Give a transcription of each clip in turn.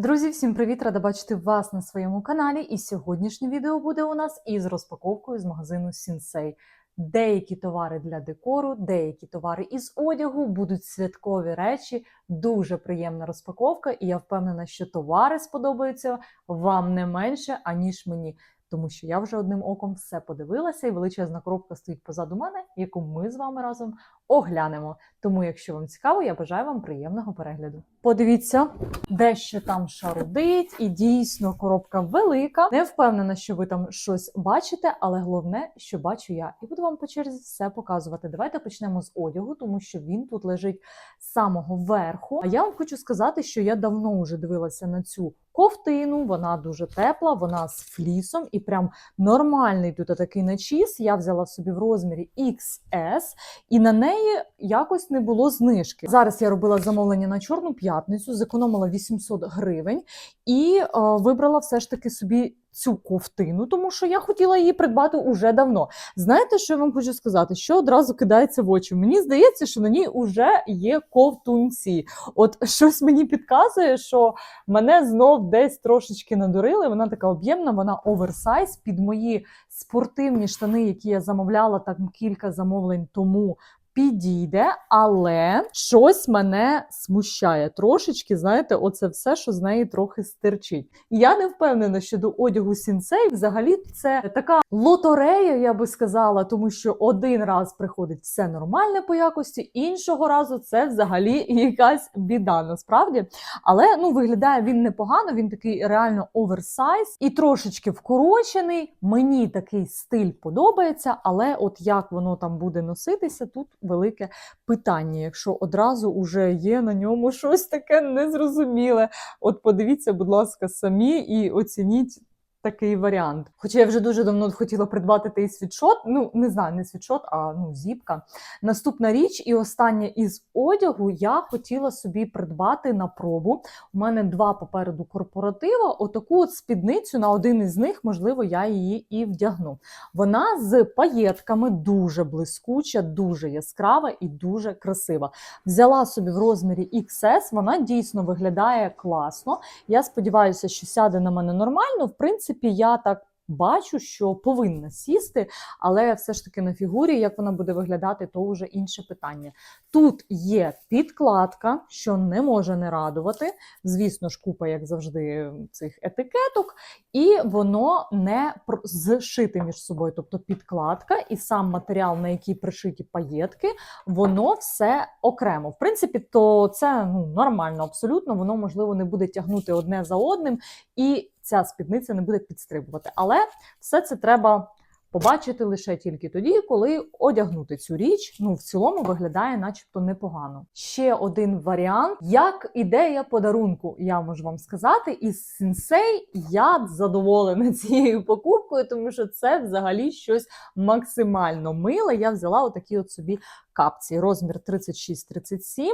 Друзі, всім привіт! Рада бачити вас на своєму каналі. І сьогоднішнє відео буде у нас із розпаковкою з магазину Сінсей. Деякі товари для декору, деякі товари із одягу, будуть святкові речі. Дуже приємна розпаковка, і я впевнена, що товари сподобаються вам не менше, аніж мені. Тому що я вже одним оком все подивилася, і величезна коробка стоїть позаду мене, яку ми з вами разом оглянемо. Тому, якщо вам цікаво, я бажаю вам приємного перегляду. Подивіться, дещо там шарудить, і дійсно коробка велика. Не впевнена, що ви там щось бачите, але головне, що бачу я, і буду вам по черзі все показувати. Давайте почнемо з одягу, тому що він тут лежить з самого верху. А я вам хочу сказати, що я давно вже дивилася на цю. Ковтину, вона дуже тепла, вона з флісом і прям нормальний тут такий начіс. Я взяла собі в розмірі XS, і на неї якось не було знижки. Зараз я робила замовлення на чорну п'ятницю, зекономила 800 гривень і е, вибрала все ж таки собі цю ковтину, тому що я хотіла її придбати уже давно. Знаєте, що я вам хочу сказати? Що одразу кидається в очі? Мені здається, що на ній вже є ковтунці. От щось мені підказує, що мене знов десь трошечки надурили. Вона така об'ємна, вона оверсайз під мої спортивні штани, які я замовляла там кілька замовлень тому. Підійде, але щось мене смущає трошечки. Знаєте, оце все, що з неї трохи стирчить. І я не впевнена, що до одягу сінсей взагалі це така лотерея, я би сказала, тому що один раз приходить все нормальне по якості, іншого разу це взагалі якась біда, насправді. Але ну виглядає він непогано. Він такий реально оверсайз і трошечки вкорочений. Мені такий стиль подобається, але от як воно там буде носитися, тут велике питання. Якщо одразу вже є на ньому щось таке незрозуміле. От подивіться, будь ласка, самі і оцініть. Такий варіант. Хоча я вже дуже давно хотіла придбати той світшот. Ну, не знаю, не світшот, а ну, зіпка. Наступна річ, і остання із одягу, я хотіла собі придбати на пробу. У мене два попереду корпоратива. Отаку от спідницю на один із них, можливо, я її і вдягну. Вона з паєтками дуже блискуча, дуже яскрава і дуже красива. Взяла собі в розмірі XS, вона дійсно виглядає класно. Я сподіваюся, що сяде на мене нормально. В принципі, я так. Бачу, що повинна сісти, але все ж таки на фігурі, як вона буде виглядати, то вже інше питання. Тут є підкладка, що не може не радувати. Звісно ж, купа, як завжди, цих етикеток, і воно не зшите між собою. Тобто підкладка і сам матеріал, на який пришиті паєтки, воно все окремо. В принципі, то це ну, нормально, абсолютно. Воно можливо не буде тягнути одне за одним, і ця спідниця не буде підстрибувати. Але все це треба побачити лише тільки тоді, коли одягнути цю річ. Ну, в цілому виглядає, начебто, непогано. Ще один варіант, як ідея подарунку, я можу вам сказати. Із сенсей я задоволена цією покупкою, тому що це взагалі щось максимально миле. Я взяла отакі от собі. Капці розмір 36-37.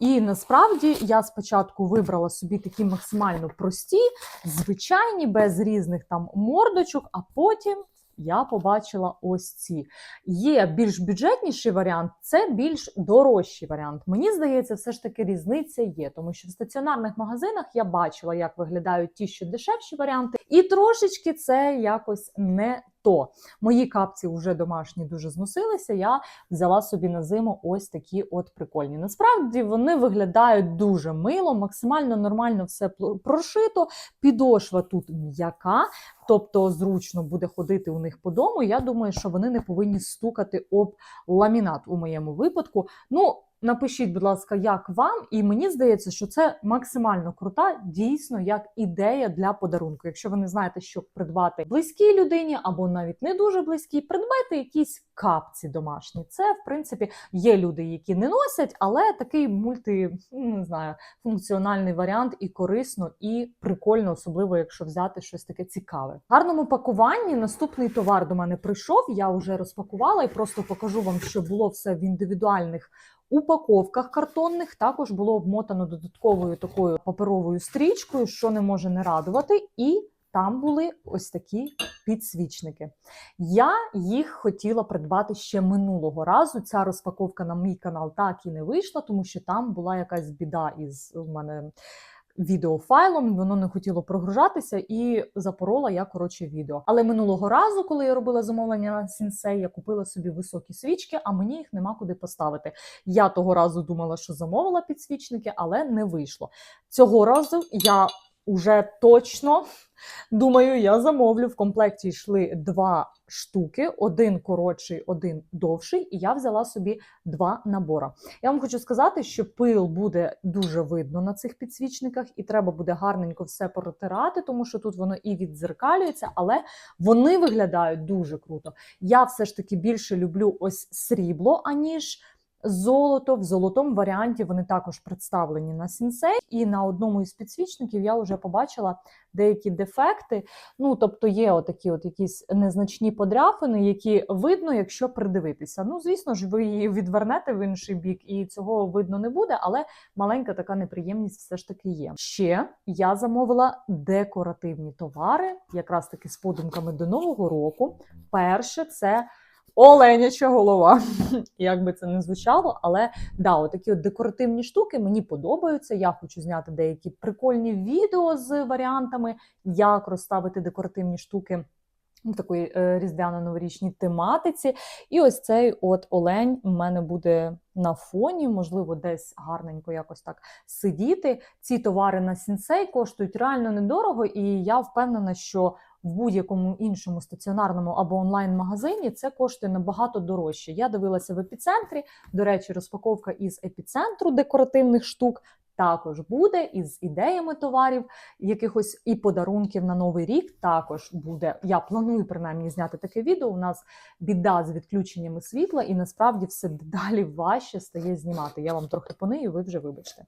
І насправді я спочатку вибрала собі такі максимально прості, звичайні, без різних там мордочок, а потім я побачила ось ці. Є більш бюджетніший варіант, це більш дорожчий варіант. Мені здається, все ж таки різниця є, тому що в стаціонарних магазинах я бачила, як виглядають ті, що дешевші варіанти, і трошечки це якось не то. Мої капці вже домашні дуже зносилися. Я взяла собі на зиму ось такі от прикольні. Насправді вони виглядають дуже мило, максимально нормально все прошито. Підошва тут м'яка, тобто зручно буде ходити у них по дому. Я думаю, що вони не повинні стукати об ламінат у моєму випадку. Ну, Напишіть, будь ласка, як вам, і мені здається, що це максимально крута, дійсно як ідея для подарунку. Якщо ви не знаєте, що придбати близькій людині або навіть не дуже близькій, придбайте якісь капці домашні. Це, в принципі, є люди, які не носять, але такий мульти, ну, не знаю, функціональний варіант і корисно, і прикольно, особливо якщо взяти щось таке цікаве. Гарному пакуванні наступний товар до мене прийшов. Я вже розпакувала і просто покажу вам, що було все в індивідуальних упаковках картонних також було обмотано додатковою такою паперовою стрічкою, що не може не радувати, і там були ось такі підсвічники. Я їх хотіла придбати ще минулого разу. Ця розпаковка на мій канал так і не вийшла, тому що там була якась біда із в мене відеофайлом, воно не хотіло прогружатися і запорола я коротше відео. Але минулого разу, коли я робила замовлення на Сінсей, я купила собі високі свічки, а мені їх нема куди поставити. Я того разу думала, що замовила підсвічники, але не вийшло. Цього разу я уже точно думаю, я замовлю. В комплекті йшли два штуки: один коротший, один довший, і я взяла собі два набора. Я вам хочу сказати, що пил буде дуже видно на цих підсвічниках, і треба буде гарненько все протирати, тому що тут воно і віддзеркалюється, але вони виглядають дуже круто. Я все ж таки більше люблю ось срібло, аніж. Золото в золотому варіанті вони також представлені на сінсей, і на одному із підсвічників я вже побачила деякі дефекти. Ну, тобто є отакі от якісь незначні подряпини, які видно, якщо придивитися. Ну, звісно ж, ви її відвернете в інший бік, і цього видно не буде, але маленька така неприємність все ж таки є. Ще я замовила декоративні товари, якраз таки з подумками до нового року. Перше, це. Оленяча голова, як би це не звучало, але да, отакі от декоративні штуки мені подобаються. Я хочу зняти деякі прикольні відео з варіантами, як розставити декоративні штуки такої е, різдвяно-новорічній тематиці. І ось цей от олень у мене буде на фоні, можливо, десь гарненько якось так сидіти. Ці товари на сінсей коштують реально недорого, і я впевнена, що в будь-якому іншому стаціонарному або онлайн-магазині це коштує набагато дорожче. Я дивилася в епіцентрі. До речі, розпаковка із епіцентру декоративних штук. Також буде із ідеями товарів, якихось і подарунків на новий рік. Також буде. Я планую принаймні зняти таке відео. У нас біда з відключеннями світла, і насправді все дедалі важче стає знімати. Я вам трохи понию, ви вже вибачте.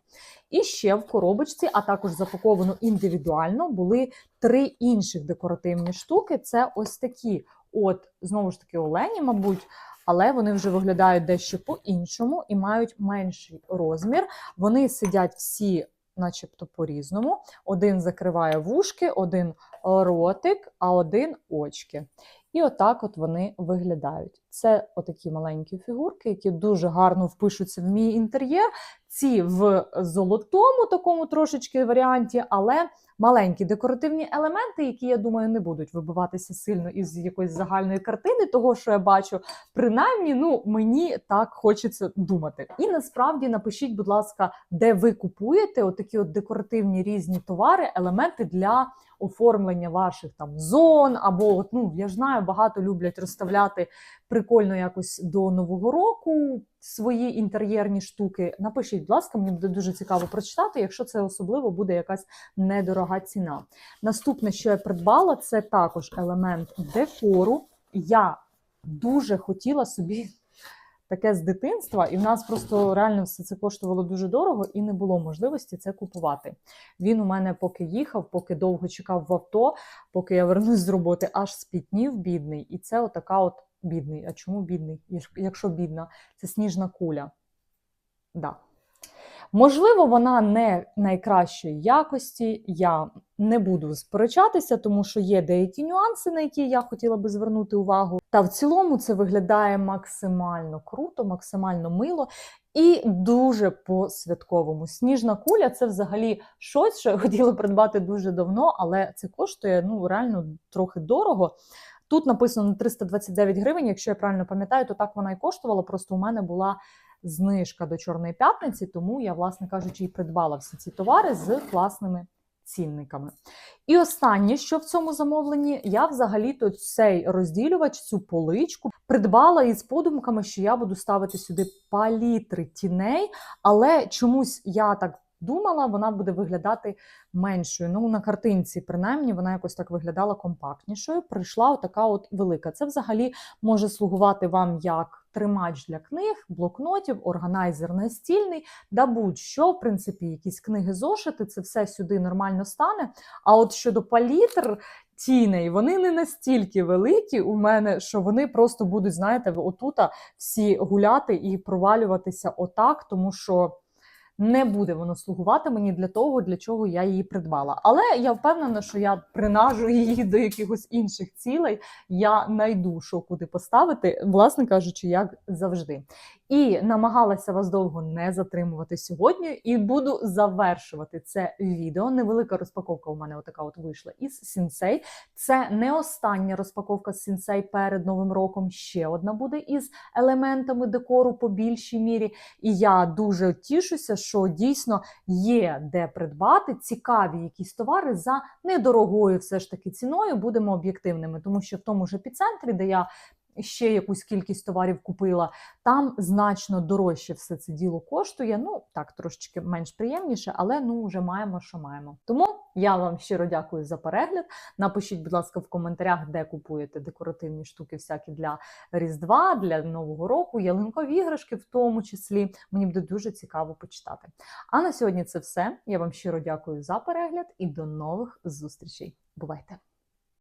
І ще в коробочці, а також запаковано індивідуально, були три інших декоративні штуки. Це ось такі, от знову ж таки, олені, мабуть. Але вони вже виглядають дещо по-іншому і мають менший розмір. Вони сидять всі, начебто, по-різному. Один закриває вушки, один ротик, а один очки. І отак от вони виглядають. Це отакі маленькі фігурки, які дуже гарно впишуться в мій інтер'єр. Ці в золотому такому трошечки варіанті, але маленькі декоративні елементи, які, я думаю, не будуть вибиватися сильно із якоїсь загальної картини, того, що я бачу, принаймні, ну мені так хочеться думати. І насправді напишіть, будь ласка, де ви купуєте отакі от декоративні різні товари, елементи для оформлення ваших там зон, або ну я ж знаю, багато люблять розставляти прикольно якось до нового року свої інтер'єрні штуки. Напишіть, будь ласка, мені буде дуже цікаво прочитати, якщо це особливо буде якась недорога ціна. Наступне, що я придбала, це також елемент декору. Я дуже хотіла собі таке з дитинства, і в нас просто реально все це коштувало дуже дорого, і не було можливості це купувати. Він у мене поки їхав, поки довго чекав в авто, поки я вернусь з роботи, аж спітнів бідний. І це отака от бідний. А чому бідний? Якщо бідна, це сніжна куля. Да. Можливо, вона не найкращої якості. Я не буду сперечатися, тому що є деякі нюанси, на які я хотіла би звернути увагу. Та в цілому це виглядає максимально круто, максимально мило. І дуже по-святковому. Сніжна куля це взагалі щось, що я хотіла придбати дуже давно, але це коштує ну реально трохи дорого. Тут написано 329 гривень. Якщо я правильно пам'ятаю, то так вона і коштувала. Просто у мене була знижка до Чорної п'ятниці, тому я, власне кажучи, і придбала всі ці товари з класними цінниками. І останнє, що в цьому замовленні, я взагалі-то цей розділювач, цю поличку придбала із подумками, що я буду ставити сюди палітри тіней, але чомусь я так. Думала, вона буде виглядати меншою. Ну, на картинці, принаймні, вона якось так виглядала компактнішою. Прийшла така от велика. Це взагалі може слугувати вам як тримач для книг, блокнотів, органайзер настільний, да будь-що, в принципі, якісь книги зошити, це все сюди нормально стане. А от щодо палітр. Тіней, вони не настільки великі у мене, що вони просто будуть, знаєте, отута всі гуляти і провалюватися отак, тому що не буде воно слугувати мені для того, для чого я її придбала. Але я впевнена, що я принажу її до якихось інших цілей. Я найду, що куди поставити, власне кажучи, як завжди. І намагалася вас довго не затримувати сьогодні, і буду завершувати це відео. Невелика розпаковка у мене отака от вийшла із Сінсей. Це не остання розпаковка з Сінсей перед Новим роком. Ще одна буде із елементами декору по більшій мірі. І я дуже тішуся, що дійсно є де придбати цікаві якісь товари за недорогою, все ж таки ціною. Будемо об'єктивними, тому що в тому ж епіцентрі, де я ще якусь кількість товарів купила, там значно дорожче все це діло коштує. Ну так трошечки менш приємніше, але ну вже маємо, що маємо. Тому я вам щиро дякую за перегляд. Напишіть, будь ласка, в коментарях, де купуєте декоративні штуки, всякі для Різдва, для Нового року, ялинкові іграшки, в тому числі. Мені буде дуже цікаво почитати. А на сьогодні це все. Я вам щиро дякую за перегляд і до нових зустрічей. Бувайте!